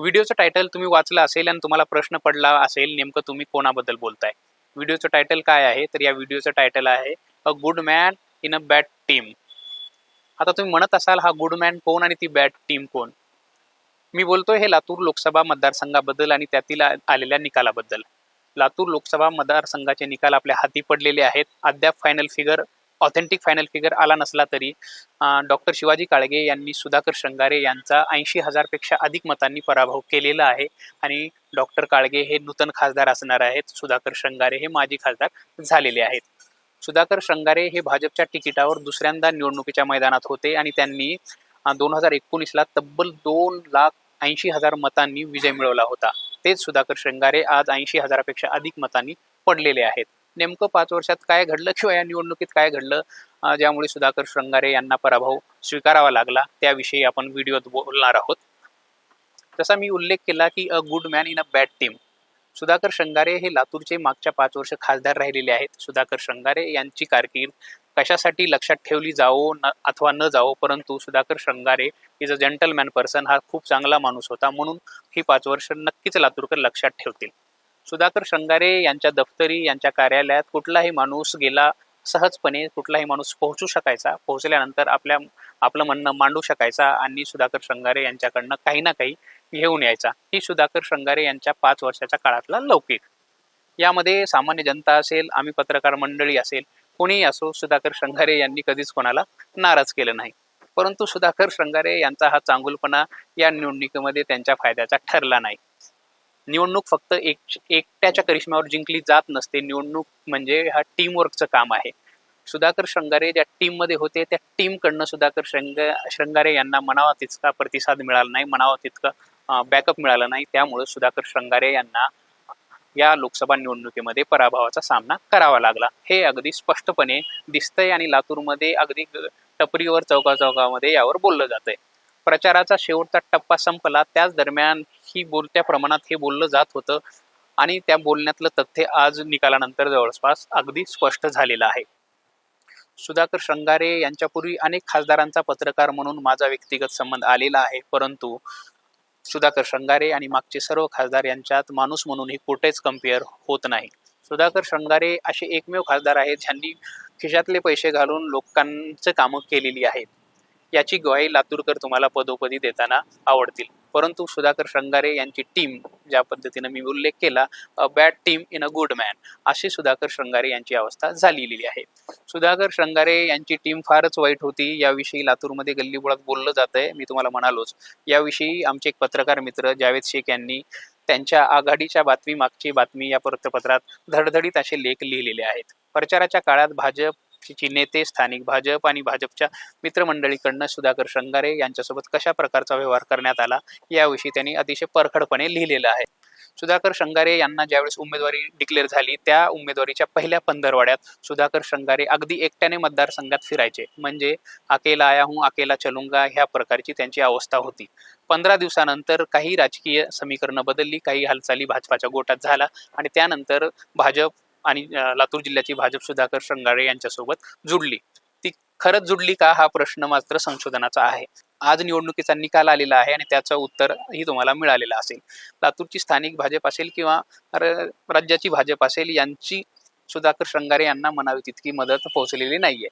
व्हिडिओचं title तुम्ही वाचलं असेल आणि तुम्हाला प्रश्न पडला असेल नेमकं तुम्ही कोणाबद्दल बोलताय? व्हिडिओचं टायटल काय आहे? तर या व्हिडिओचं टायटल आहे a good man in a bad team आता तुम्ही म्हणत असाल हा गुड मॅन कोण आणि ती बॅड टीम कोण? मी बोलतोय हे लातूर लोकसभा मतदारसंघाबद्दल आणि त्यातील आलेल्या निकालाबद्दल. लातूर लोकसभा मतदारसंघाचे निकाल आपल्या हाती पडलेले आहेत. अद्याप final figure authentic final figure आला नसला तरी डॉक्टर शिवाजी काळगे यांनी सुधाकर शृंगारे यांचा ऐंशी हजारपेक्षा अधिक मतांनी पराभव केलेला आहे. आणि डॉक्टर काळगे हे नूतन खासदार असणार आहेत. सुधाकर शृंगारे हे माजी खासदार झालेले आहेत. सुधाकर शृंगारे हे भाजपच्या तिकिटावर दुसऱ्यांदा निवडणुकीच्या मैदानात होते आणि त्यांनी दोन हजार एकोणीसला तब्बल दोन लाख ऐंशी हजार मतांनी विजय मिळवला होता. तेच सुधाकर शृंगारे आज ऐंशी हजारापेक्षा अधिक मतांनी पडलेले आहेत. नेमकं पाच वर्षात काय घडलं किंवा या निवडणुकीत काय घडलं? ज्यामुळे सुधाकर श्रंगारे यांना पराभव स्वीकारावा लागला त्याविषयी आपण व्हिडिओत बोलणार आहोत. तसा मी उल्लेख केला की a good man in a bad team. Sudhakar Shrungare हे लातूरचे मागच्या पाच वर्ष खासदार राहिलेले आहेत. सुधाकर श्रंगारे यांची कारकीर्द कशासाठी लक्षात ठेवली जावो न अथवा न जावो परंतु Sudhakar Shrungare is a gentleman person हा खूप चांगला माणूस होता म्हणून ही पाच वर्ष नक्कीच लातूरकर लक्षात ठेवतील. सुधाकर शृंगारे यांच्या दफ्तरी यांच्या कार्यालयात कुठलाही माणूस गेला सहजपणे कुठलाही माणूस पोहोचू शकायचा. पोहोचल्यानंतर आपल्या आपलं म्हणणं मांडू शकायचा आणि सुधाकर शृंगारे यांच्याकडनं काही ना काही घेऊन यायचा. ही सुधाकर शृंगारे यांच्या पाच वर्षाच्या काळातला लौकिक. यामध्ये सामान्य जनता असेल आम्ही पत्रकार मंडळी असेल कोणीही असो सुधाकर शृंगारे यांनी कधीच कोणाला नाराज केलं नाही. परंतु सुधाकर शृंगारे यांचा हा चांगुलपणा या निवडणुकीमध्ये त्यांच्या फायद्याचा ठरला नाही. निवडणूक फक्त एक एकट्याच्या करिश्म्यावर जिंकली जात नसते. निवडणूक म्हणजे हा टीमवर्कचं काम आहे. सुधाकर श्रंगारे ज्या टीममध्ये होते त्या टीमकडनं सुधाकर श्रंग श्रंगारे यांना म्हणावा तितका प्रतिसाद मिळाला नाही म्हणावा तितका बॅकअप मिळालं नाही. त्यामुळे सुधाकर श्रंगारे यांना या लोकसभा निवडणुकीमध्ये पराभवाचा सामना करावा लागला. हे अगदी स्पष्टपणे दिसतंय आणि लातूरमध्ये अगदी टपरीवर चौका चौकामध्ये यावर बोललं जातंय. प्रचाराचा शेवटचा टप्पा संपला. त्याच दरम्यान ही बोलत्या प्रमाणात हे बोललं जात होतं. आणि त्या बोलण्यातलं तथ्य आज निकालानंतर जवळपास अगदी स्पष्ट झालेलं आहे. सुधाकर श्रंगारे यांच्यापूर्वी अनेक खासदारांचा पत्रकार म्हणून माझा व्यक्तिगत संबंध आलेला आहे. परंतु सुधाकर श्रंगारे आणि मागचे सर्व खासदार यांच्यात माणूस म्हणूनही कुठेच कंपेअर होत नाही. सुधाकर श्रंगारे असे एकमेव खासदार आहेत ज्यांनी खिशातले पैसे घालून लोकांचं कामं केलेली आहेत. याची ग्वाही लातूरकर तुम्हाला पदोपदी देताना आवडतील. परंतु सुधाकर श्रंगारे यांची टीम ज्या पद्धतीनं मी उल्लेख केला a bad team in a good man अशी सुधाकर श्रंगारे यांची अवस्था झालेली आहे. सुधाकर श्रंगारे यांची टीम फारच वाईट होती. याविषयी लातूरमध्ये गल्लीबोळात बोललं जात आहे मी तुम्हाला म्हणालोच. याविषयी आमचे एक पत्रकार मित्र जावेद शेख यांनी त्यांच्या आघाडीच्या बातमी मागची बातमी या वृत्तपत्रात धडधडीत असे लेख लिहिलेले आहेत. प्रचाराच्या काळात भाजप भाजपची नेते स्थानिक भाजप आणि भाजपच्या मित्रमंडळीकडनं सुधाकर शृंगारे यांच्यासोबत कशा प्रकारचा व्यवहार करण्यात आला याविषयी त्यांनी अतिशय परखडपणे लिहिलेलं आहे. सुधाकर शृंगारे यांना ज्यावेळेस उमेदवारी डिक्लेअर झाली त्या उमेदवारीच्या पहिल्या पंधरवाड्यात सुधाकर शृंगारे अगदी एकट्याने मतदारसंघात फिरायचे. म्हणजे अकेला आया हूं अकेला चलुंगा ह्या प्रकारची त्यांची अवस्था होती. पंधरा दिवसानंतर काही राजकीय समीकरणं बदलली काही हालचाली भाजपाच्या गोटात झाला आणि त्यानंतर भाजप आणि लातूर जिल्ह्याची भाजप सुधाकर शृंगारे यांच्यासोबत जुडली. ती खरंच जुडली का हा प्रश्न मात्र संशोधनाचा आहे. आज निवडणुकीचा निकाल आलेला आहे आणि त्याचं उत्तरही तुम्हाला मिळालेलं असेल. लातूरची स्थानिक भाजप असेल किंवा राज्याची भाजप असेल यांची सुधाकर शृंगारे यांना म्हणावी तितकी मदत पोहोचलेली नाहीये.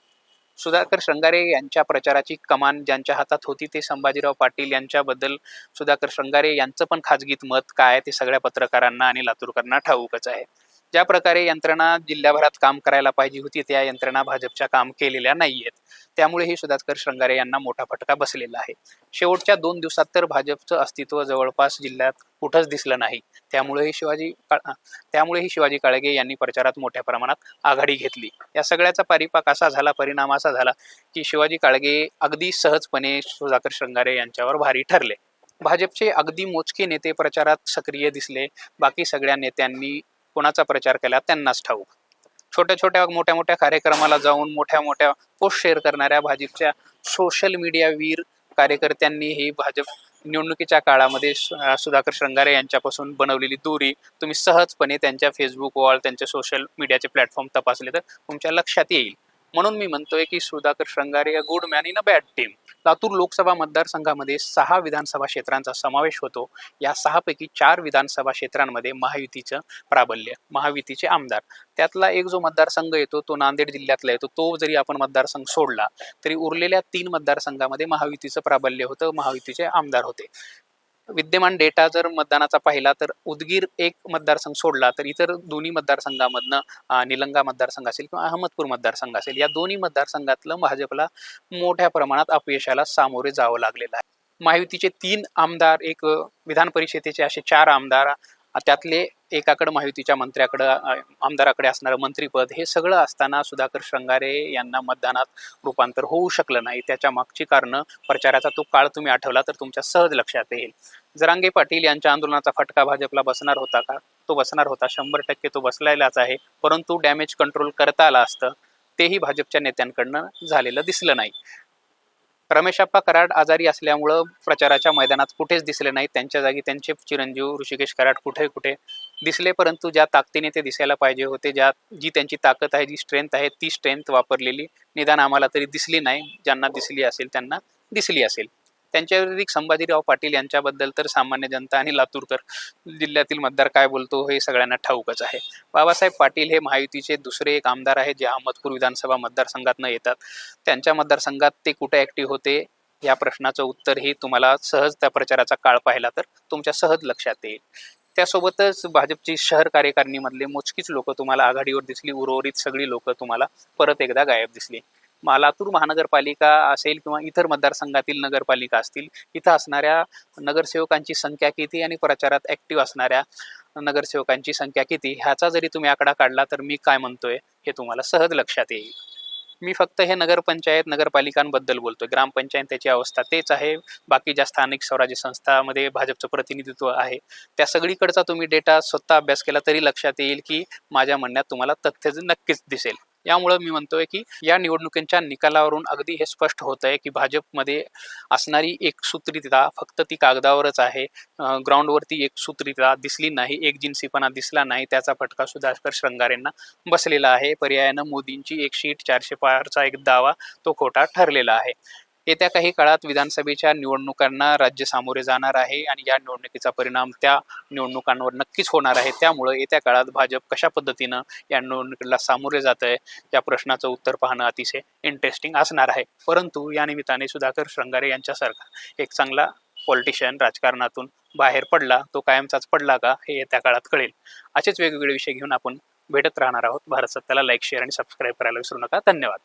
सुधाकर शृंगारे यांच्या प्रचाराची कमान ज्यांच्या हातात होती ते संभाजीराव पाटील यांच्याबद्दल सुधाकर शृंगारे यांचं पण खाजगीत मत काय ते सगळ्या पत्रकारांना आणि लातूरकरांना ठाऊकच आहे. ज्या प्रकारे यंत्रणा जिल्ह्याभरात काम करायला पाहिजे होती त्या यंत्रणा भाजपच्या काम केलेल्या नाहीयेत. त्यामुळे ही सुधाकर श्रंगारे यांना मोठा फटका बसलेला आहे. शेवटच्या दोन दिवसात तर भाजपचं अस्तित्व जवळपास जिल्ह्यात कुठंच दिसलं नाही. त्यामुळेही शिवाजी त्यामुळेही शिवाजी काळगे यांनी प्रचारात मोठ्या प्रमाणात आघाडी घेतली. या सगळ्याचा परिपाक असा झाला परिणाम असा झाला की शिवाजी काळगे अगदी सहजपणे सुधाकर शृंगारे यांच्यावर भारी ठरले. भाजपचे अगदी मोजके नेते प्रचारात सक्रिय दिसले बाकी सगळ्या नेत्यांनी कोणाचा प्रचार केला त्यांनाच ठाऊक. छोट्या छोट्या मोठ्या मोठ्या कार्यक्रमाला जाऊन मोठ्या मोठ्या पोस्ट शेअर करणाऱ्या भाजपच्या सोशल मीडिया वीर कार्यकर्त्यांनी ही भाजप निवडणुकीच्या काळामध्ये सुधाकर शृंगारे यांच्यापासून बनवलेली दूरी तुम्ही सहजपणे त्यांच्या फेसबुक वॉल त्यांच्या सोशल मीडियाचे प्लॅटफॉर्म तपासले तर तुमच्या लक्षात येईल. म्हणून मी म्हणतोय की Sudhakar Shrungare a good man in a bad team Latur Lok Sabha मतदारसंघामध्ये सहा विधानसभा क्षेत्रांचा समावेश होतो. या सहापैकी चार विधानसभा क्षेत्रांमध्ये महायुतीचं प्राबल्य महायुतीचे आमदार. त्यातला एक जो मतदारसंघ येतो तो नांदेड जिल्ह्यातला येतो. तो जरी आपण मतदारसंघ सोडला तरी उरलेल्या तीन मतदारसंघामध्ये महायुतीचं प्राबल्य होतं महायुतीचे आमदार होते. विद्यमान डेटा जर मतदानाचा पाहिला तर उदगीर एक मतदारसंघ सोडला तर इतर दोन्ही मतदारसंघामधनं निलंगा मतदारसंघ असेल किंवा अहमदपूर मतदारसंघ असेल या दोन्ही मतदारसंघातलं भाजपला मोठ्या प्रमाणात अपयशाला सामोरे जावं लागलेलं आहे. महायुतीचे तीन आमदार एक विधान परिषदेचे असे चार आमदार त्यातले एकाकडे महायुतीच्या मंत्र्याकडं आमदाराकडे असणारं मंत्रीपद हे सगळं असताना सुधाकर श्रंगारे यांना मतदानात रूपांतर होऊ शकलं नाही. त्याच्या मागची कारणं प्रचाराचा तो काळ तुम्ही आठवला तर तुमच्या सहज लक्षात येईल. जरांगे पाटील यांच्या आंदोलनाचा फटका भाजपला बसणार होता का? तो बसणार होता शंभर टक्के तो बसलेलाच आहे. परंतु डॅमेज कंट्रोल करता आला असतं तेही भाजपच्या नेत्यांकडनं झालेलं दिसलं नाही. रमेशप्पा कराड आजारी असल्यामुळं प्रचाराच्या मैदानात कुठेच दिसले नाही त्यांच्या जागी त्यांचे चिरंजीव ऋषिकेश कराड कुठे कुठे दिसले परंतु ज्या ताकदीने ते दिसायला पाहिजे होते ज्या जी त्यांची ताकद आहे जी स्ट्रेंथ आहे ती स्ट्रेंथ वापरलेली निदान आम्हाला तरी दिसली नाही. ज्यांना दिसली असेल त्यांना दिसली असेल. त्यांच्या व्यतिरिक्त संभाजीराव पाटील यांच्याबद्दल तर सामान्य जनता आणि लातूरकर जिल्ह्यातील मतदार काय बोलतो हे सगळ्यांना ठाऊकच आहे. बाबासाहेब पाटील हे महायुतीचे दुसरे एक आमदार आहे जे अहमदपूर विधानसभा मतदारसंघातनं येतात. त्यांच्या मतदारसंघात ते कुठे ऍक्टिव्ह होते या प्रश्नाचं उत्तरही तुम्हाला सहज त्या प्रचाराचा काळ पाहिला तर तुमच्या सहज लक्षात येईल. त्यासोबतच भाजपची शहर कार्यकारिणीमधले मोजकीच लोक तुम्हाला आघाडीवर दिसली उर्वरित सगळी लोक तुम्हाला परत एकदा गायब दिसली. लातूर महानगरपालिका असेल किंवा इतर मतदारसंघातील नगरपालिका असतील इथं असणाऱ्या नगरसेवकांची संख्या किती आणि प्रचारात ऍक्टिव्ह असणाऱ्या नगरसेवकांची संख्या किती ह्याचा जरी तुम्ही आकडा काढला तर मी काय म्हणतोय हे तुम्हाला सहज लक्षात येईल. मी फक्त हे नगरपंचायत नगरपालिकांबद्दल बोलतोय. ग्रामपंचायत त्याची अवस्था तेच आहे. बाकी ज्या स्थानिक स्वराज्य संस्थामध्ये भाजपचं प्रतिनिधित्व आहे त्या सगळीकडचा तुम्ही डेटा स्वतः अभ्यास केला तरी लक्षात येईल की माझ्या म्हणण्यात तुम्हाला तथ्य नक्कीच दिसेल. यामुळं मी म्हणतोय की या निवडणुकींच्या निकालावरून अगदी हे स्पष्ट होत आहे की भाजपमध्ये असणारी एक सूत्रितता फक्त ती कागदावरच आहे. ग्राउंडवरती एक सूत्रितता दिसली नाही एक जिन्सीपणा दिसला नाही त्याचा फटका सुधाकर श्रंगारेंना बसलेला आहे. पर्यायानं मोदींची एक शीट चारशे पारचा एक दावा तो खोटा ठरलेला आहे. येत्या काही काळात विधानसभेच्या निवडणुकांना राज्य सामोरे जाणार आहे आणि या निवडणुकीचा परिणाम त्या निवडणुकांवर नक्कीच होणार आहे. त्यामुळं येत्या काळात भाजप कशा पद्धतीनं या निवडणुकीला सामोरे जात आहे या प्रश्नाचं उत्तर पाहणं अतिशय इंटरेस्टिंग असणार आहे. परंतु या निमित्ताने सुधाकर श्रंगारे यांच्यासारखा एक चांगला पॉलिटिशियन राजकारणातून बाहेर पडला तो कायमचाच पडला का हे येत्या काळात कळेल. असेच वेगवेगळे विषय घेऊन आपण भेटत राहणार आहोत. भारत सत्याला लाईक शेअर आणि सबस्क्राईब करायला विसरू नका. धन्यवाद.